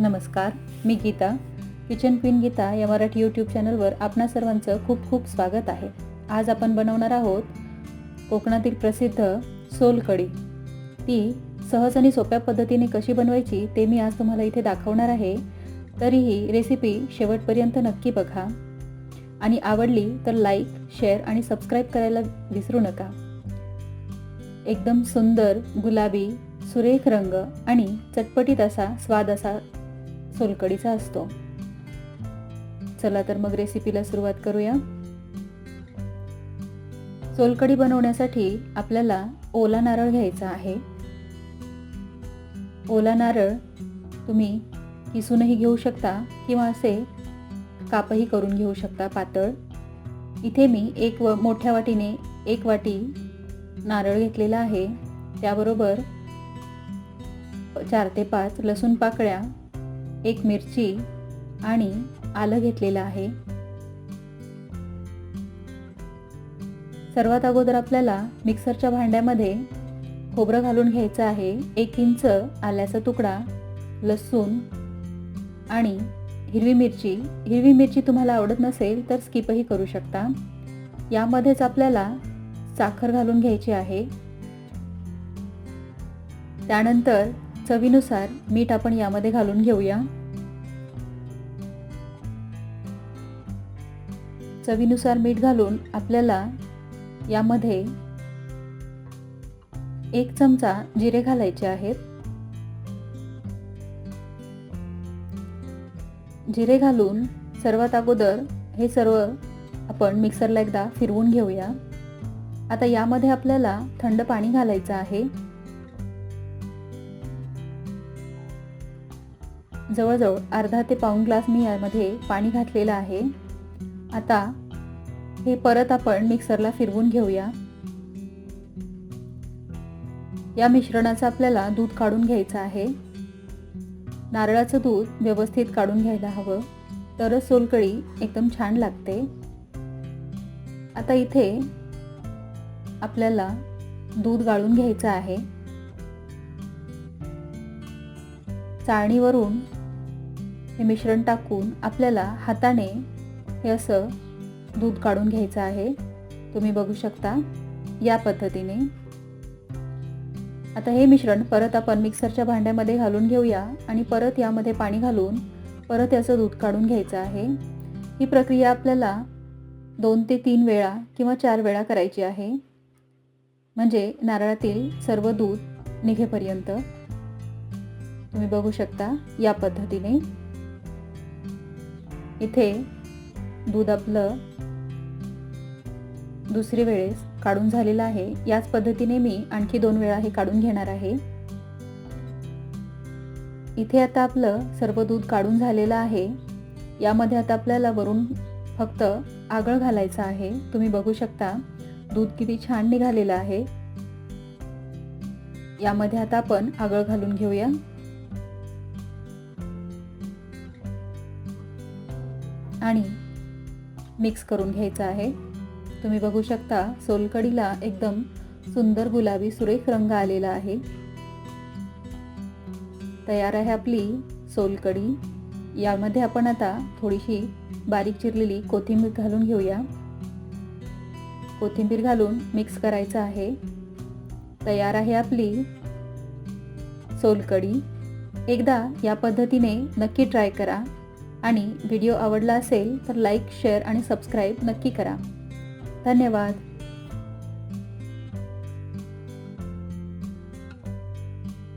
नमस्कार मी Geeta. Kitchen queen Geeta या मराठी यूट्यूब चॅनलवर आपणा सर्वांचं खूप खूप स्वागत आहे. आज आपण बनवणार आहोत कोकणातील प्रसिद्ध सोलकढी ती सहज आणि सोप्या पद्धतीने कशी बनवायची ते मी आज तुम्हाला इथे दाखवणार आहे. तरीही रेसिपी शेवटपर्यंत नक्की बघा. आणि आवडली तर लाईक शेअर आणि सबस्क्राईब करायला विसरू नका. एकदम सुंदर गुलाबी सुरेख रंग आणि चटपटीत असा स्वाद असा सोलकडीचा असतो. चला तर मग रेसिपीला सुरुवात करूया. सोलकढी बनवण्यासाठी आपल्याला ओला नारळ घ्यायचा आहे. ओला नारळ तुम्ही किसूनही घेऊ शकता किंवा असे कापही करून घेऊ शकता पातळ. इथे मी एक व मोठ्या वाटीने एक वाटी नारळ घेतलेला आहे. त्याबरोबर चार ते पाच लसूण पाकळ्या एक मिरची आणि आलं घेतलेलं आहे. सर्वात अगोदर आपल्याला मिक्सरच्या भांड्यामध्ये खोबरं घालून घ्यायचं आहे. एक इंच आल्याचा तुकडा लसूण आणि हिरवी मिरची. हिरवी मिरची तुम्हाला आवडत नसेल तर स्किपही करू शकता. यामध्येच आपल्याला साखर घालून घ्यायची आहे. त्यानंतर चवीनुसार मीठ आपण यामध्ये घालून घेऊया. चवीनुसार मीठ घालून आपल्याला यामध्ये एक चमचा जिरे घालायचे आहेत. जिरे घालून सर्वात अगोदर हे सर्व आपण मिक्सरला एकदा फिरवून घेऊया. आता यामध्ये आपल्याला थंड पाणी घालायचं आहे. जवळजवळ अर्धा ते पाऊण ग्लास मी यामध्ये पाणी घातलेलं आहे. आता हे परत आपण मिक्सरला फिरवून घेऊया. या मिश्रणाचं आपल्याला दूध काढून घ्यायचं आहे. नारळाचं दूध व्यवस्थित काढून घ्यायला हवं. तरच सोलकळी एकदम छान लागते. आता इथे आपल्याला दूध गाळून घ्यायचं आहे. चाळणीवरून हे मिश्रण टाकून आपल्याला हाताने हे असं दूध काढून घ्यायचं आहे. तुम्ही बघू शकता या पद्धतीने. आता हे मिश्रण परत आपण मिक्सरच्या भांड्यामध्ये घालून घेऊया आणि परत यामध्ये पाणी घालून परत याचं दूध काढून घ्यायचं आहे. ही प्रक्रिया आपल्याला दोन ते तीन वेळा किंवा चार वेळा करायची आहे. म्हणजे नारळातील सर्व दूध निघेपर्यंत. तुम्ही बघू शकता या पद्धतीने. इथे दूध आपलं दुसरी वेळेस काढून झालेलं आहे. याच पद्धतीने मी आणखी दोन वेळा हे काढून घेणार आहे. इथे आता आपलं सर्व दूध काढून झालेलं आहे. यामध्ये आता आपल्याला वरून फक्त आगळ घालायचं आहे. तुम्ही बघू शकता दूध किती छान निघालेलं आहे. यामध्ये आता आपण आगळ घालून घेऊया. आणि मिक्स करून घ्यायचं आहे. तुम्ही बघू शकता सोलकडीला एकदम सुंदर गुलाबी सुरेख रंग आलेला आहे. तयार आहे आपली सोलकडी. यामध्ये आपण आता थोडीशी बारीक चिरलेली कोथिंबीर घालून घेऊया. कोथिंबीर घालून मिक्स करायचं आहे. तयार आहे आपली सोलकडी. एकदा या पद्धतीने नक्की ट्राय करा. आणि व्हिडिओ आवडला असेल तर लाईक शेअर आणि सबस्क्राईब नक्की करा. धन्यवाद.